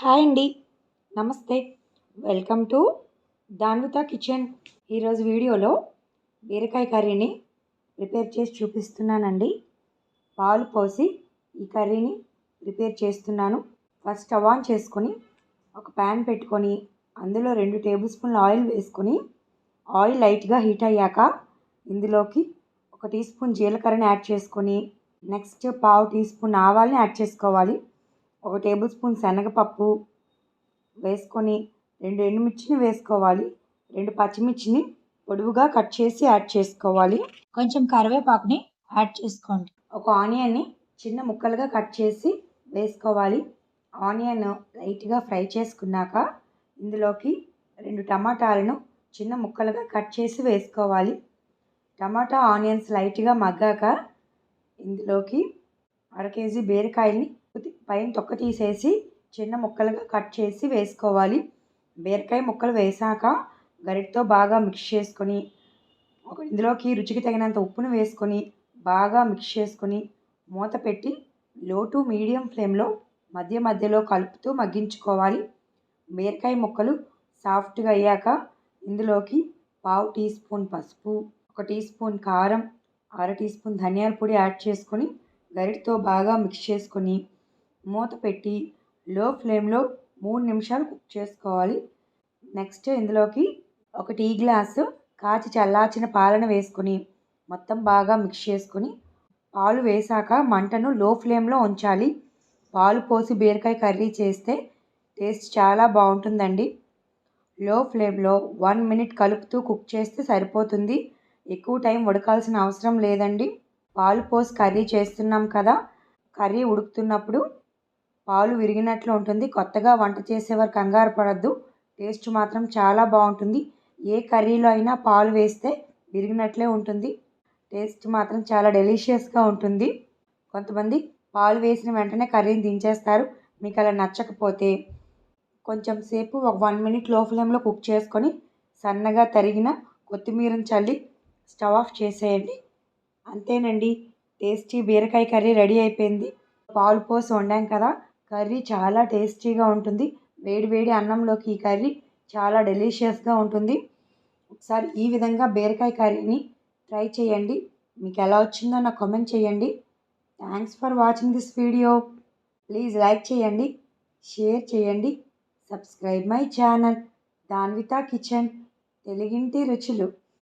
Hi అండి. నమస్తే. Welcome to Danvitha kitchen. ఈరోజు వీడియోలో బీరకాయ కర్రీని ప్రిపేర్ చేసి చూపిస్తున్నానండి. పాలు పోసి ఈ కర్రీని ప్రిపేర్ చేస్తున్నాను. ఫస్ట్ స్టవ్ ఆన్ చేసుకొని ఒక ప్యాన్ పెట్టుకొని అందులో రెండు టేబుల్ స్పూన్ల ఆయిల్ వేసుకొని ఆయిల్ లైట్గా హీట్ అయ్యాక ఇందులోకి ఒక టీ స్పూన్ జీలకర్రని యాడ్ చేసుకొని నెక్స్ట్ పావు టీ స్పూన్ ఆవాల్ని యాడ్ చేసుకోవాలి. ఒక టేబుల్ స్పూన్ శనగపప్పు వేసుకొని రెండు ఎండుమిర్చిని వేసుకోవాలి. రెండు పచ్చిమిర్చిని పొడువుగా కట్ చేసి యాడ్ చేసుకోవాలి. కొంచెం కరివేపాకుని యాడ్ చేసుకోండి. ఒక ఆనియన్ని చిన్న ముక్కలుగా కట్ చేసి వేసుకోవాలి. ఆనియన్ లైట్గా ఫ్రై చేసుకున్నాక ఇందులోకి రెండు టమాటాలను చిన్న ముక్కలుగా కట్ చేసి వేసుకోవాలి. టమాటా ఆనియన్స్ లైట్గా మగ్గాక ఇందులోకి అర కేజీ బీరకాయల్ని పైన తొక్క తీసేసి చిన్న ముక్కలుగా కట్ చేసి వేసుకోవాలి. బీరకాయ ముక్కలు వేసాక గరిటతో బాగా మిక్స్ చేసుకొని ఒక ఇందులోకి రుచికి తగినంత ఉప్పును వేసుకొని బాగా మిక్స్ చేసుకొని మూత పెట్టి లో టు మీడియం ఫ్లేమ్లో మధ్య మధ్యలో కలుపుతూ మగ్గించుకోవాలి. బీరకాయ ముక్కలు సాఫ్ట్గా అయ్యాక ఇందులోకి పావు టీ స్పూన్ పసుపు ఒక టీ స్పూన్ కారం అర టీ స్పూన్ ధనియాల పొడి యాడ్ చేసుకొని గరిటతో బాగా మిక్స్ చేసుకొని మూత పెట్టి లో ఫ్లేమ్లో మూడు నిమిషాలు కుక్ చేసుకోవాలి. నెక్స్ట్ ఇందులోకి ఒక టీ గ్లాసు కాచి చల్లార్చిన పాలను వేసుకొని మొత్తం బాగా మిక్స్ చేసుకొని పాలు వేసాక మంటను లో ఫ్లేమ్లో ఉంచాలి. పాలు పోసి బీరకాయ కర్రీ చేస్తే టేస్ట్ చాలా బాగుంటుందండి. లో ఫ్లేమ్లో వన్ మినిట్ కలుపుతూ కుక్ చేస్తే సరిపోతుంది. ఎక్కువ టైం ఉడకాల్సిన అవసరం లేదండి. పాలు పోసి కర్రీ చేస్తున్నాం కదా కర్రీ ఉడుకుతున్నప్పుడు పాలు విరిగినట్లు ఉంటుంది. కొత్తగా వంట చేసేవారు కంగారు పడద్దు. టేస్ట్ మాత్రం చాలా బాగుంటుంది. ఏ కర్రీలో అయినా పాలు వేస్తే విరిగినట్లే ఉంటుంది. టేస్ట్ మాత్రం చాలా డెలిషియస్గా ఉంటుంది. కొంతమంది పాలు వేసిన వెంటనే కర్రీని దించేస్తారు. మీకు అలా నచ్చకపోతే కొంచెం సేపు ఒక వన్ మినిట్లో ఫ్లేమ్లో కుక్ చేసుకొని సన్నగా తరిగిన కొత్తిమీరను చల్లి స్టవ్ ఆఫ్ చేసేయండి. అంతేనండి. టేస్టీ బీరకాయ కర్రీ రెడీ అయిపోయింది. పాలు పోసి వండాం కదా. కర్రీ చాలా టేస్టీగా ఉంటుంది. వేడి వేడి అన్నంలోకి ఈ కర్రీ చాలా డెలిషియస్గా ఉంటుంది. ఒకసారి ఈ విధంగా బీరకాయ కర్రీని ట్రై చేయండి. మీకు ఎలా వచ్చిందో నాకు కామెంట్ చేయండి. Thanks for watching this video please like చేయండి షేర్ చేయండి subscribe my channel Danvitha kitchen తెలుగింటి రుచులు